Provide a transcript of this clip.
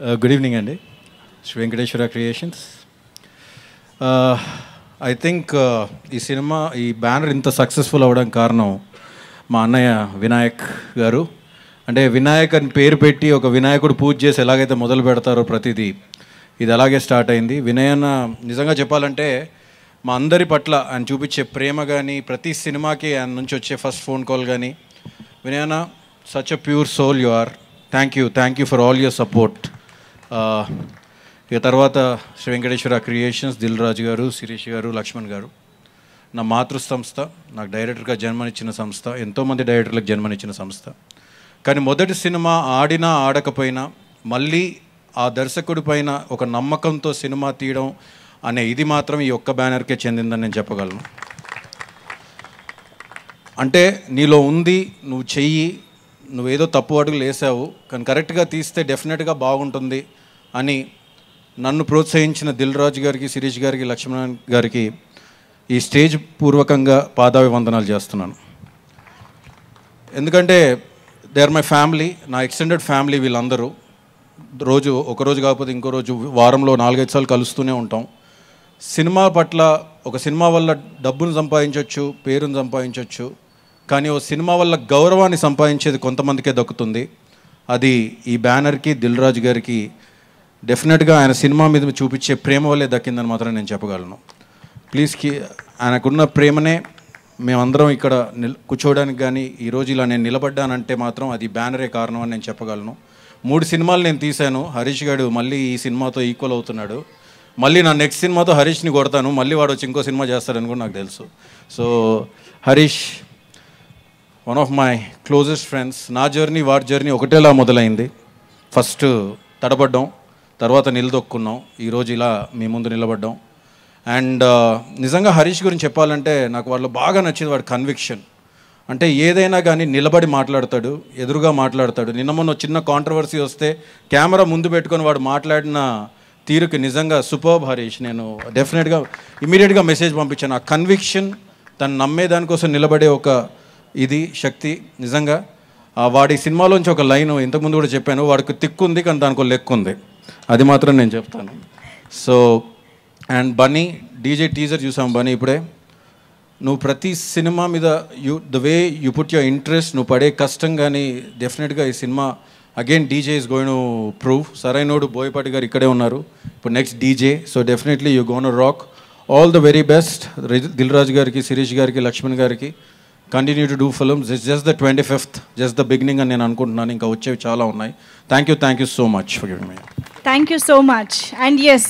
Good evening అండి Sri Venkateswara creations I think ఈ cinema ఈ బ్యానర్ ఇంత సక్సెస్ఫుల్ అవ్వడానికి కారణం మా అన్నయ్య వినాయక్ గారు. అంటే వినాయక్ అని పేరు పెట్టి ఒక వినాయకుడు పూజ చేసి ఎలాగైతే మొదలు పెడతారో ప్రతిదీ ఇది అలాగే స్టార్ట్ అయింది. వినయన్న నిజంగా చెప్పాలంటే మా అందరి పట్ల ఆయన చూపించే ప్రేమ కానీ ప్రతి సినిమాకి ఆయన నుంచి వచ్చే ఫస్ట్ ఫోన్ కాల్ కానీ వినయన్న such a pure soul you are thank you thank you for all your support ఇక తర్వాత శ్రీ వెంకటేశ్వర క్రియేషన్స్ దిల్ రాజు గారు శిరీష్ గారు లక్ష్మణ్ గారు. నా మాతృ సంస్థ నాకు డైరెక్టర్గా జన్మనిచ్చిన సంస్థ ఎంతోమంది డైరెక్టర్లకు జన్మనిచ్చిన సంస్థ. కానీ మొదటి సినిమా ఆడినా ఆడకపోయినా మళ్ళీ ఆ దర్శకుడి పైన ఒక నమ్మకంతో సినిమా తీయడం అనే ఇది మాత్రం ఈ ఒక్క బ్యానర్కే చెందిందని నేను చెప్పగలను. అంటే నీలో ఉంది నువ్వు చెయ్యి నువ్వేదో తప్పు అడుగులు వేసావు కానీ కరెక్ట్గా తీస్తే డెఫినెట్గా బాగుంటుంది అని నన్ను ప్రోత్సహించిన దిల్ రాజు గారికి శిరీష్ గారికి లక్ష్మణ్ గారికి ఈ స్టేజ్ పూర్వకంగా పాదాభివందనాలు చేస్తున్నాను. ఎందుకంటే దే ఆర్ మై ఫ్యామిలీ నా ఎక్స్టెండెడ్ ఫ్యామిలీ వీళ్ళందరూ. రోజు ఒకరోజు కాకపోతే ఇంకో రోజు వారంలో నాలుగైదు సార్లు కలుస్తూనే ఉంటాం. సినిమా పట్ల ఒక సినిమా వల్ల డబ్బును సంపాదించవచ్చు పేరును సంపాదించవచ్చు కానీ ఓ సినిమా వల్ల గౌరవాన్ని సంపాదించేది కొంతమందికే దక్కుతుంది. అది ఈ బ్యానర్కి దిల్ రాజు గారికి డెఫినెట్గా ఆయన సినిమా మీద చూపించే ప్రేమ వల్లే దక్కిందని మాత్రం నేను చెప్పగలను. ప్లీజ్కి ఆయనకున్న ప్రేమనే మేమందరం ఇక్కడ నిల్ కూర్చోవడానికి కానీ ఈరోజు ఇలా నేను నిలబడ్డానంటే మాత్రం అది బ్యానరే కారణం అని నేను చెప్పగలను. మూడు సినిమాలు నేను తీశాను. హరీష్ గారు మళ్ళీ ఈ సినిమాతో ఈక్వల్ అవుతున్నాడు. మళ్ళీ నా నెక్స్ట్ సినిమాతో హరీష్ని కొడతాను. మళ్ళీ వాడు వచ్చి ఇంకో సినిమా చేస్తాడని కూడా నాకు తెలుసు. So Harish one of my closest friends నా జర్నీ వాడి జర్నీ ఒకటేలా మొదలైంది. ఫస్ట్ తడబడ్డాం తర్వాత నిలదొక్కున్నాం ఈరోజు ఇలా మీ ముందు నిలబడ్డాం. అండ్ uh, నిజంగా హరీష్ గురించి చెప్పాలంటే నాకు వాళ్ళు బాగా నచ్చింది వాడి కన్విక్షన్ అంటే ఏదైనా కానీ నిలబడి మాట్లాడతాడు ఎదురుగా మాట్లాడతాడు. నిన్న మొన్న చిన్న కాంట్రవర్సీ వస్తే కెమెరా ముందు పెట్టుకొని వాడు మాట్లాడిన తీరుకి నిజంగా సూపర్బ్ హరీష్. నేను డెఫినెట్గా ఇమీడియట్గా మెసేజ్ పంపించాను. ఆ కన్విక్షన్ తను నమ్మేదానికోసం నిలబడే ఒక ఇది శక్తి. నిజంగా వాడి సినిమాలోంచి ఒక లైన్ ఇంతకుముందు కూడా చెప్పాను వాడికి తిక్కు ఉంది కానీ దానికి లెక్కు ఉంది అది మాత్రం నేను చెప్తాను. So and Bunny DJ teaser చూసాం బన్నీ ఇప్పుడే. నువ్వు ప్రతి సినిమా మీద you the way you put your interest నువ్వు పడే కష్టం కానీ డెఫినెట్గా ఈ cinema again DJ is going prove. Sarrainodu Boyapati గారు ఇక్కడే ఉన్నారు. ఇప్పుడు next DJ so definitely you gonna rock. All the very best Dil Raju గారికి శిరీష్ గారికి లక్ష్మణ్ గారికి. Continue to do films it's just the twenty fifth just the beginning అని నేను అనుకుంటున్నాను. ఇంకా వచ్చేవి చాలా ఉన్నాయి. Thank you thank you so much for giving me thank you so much and yes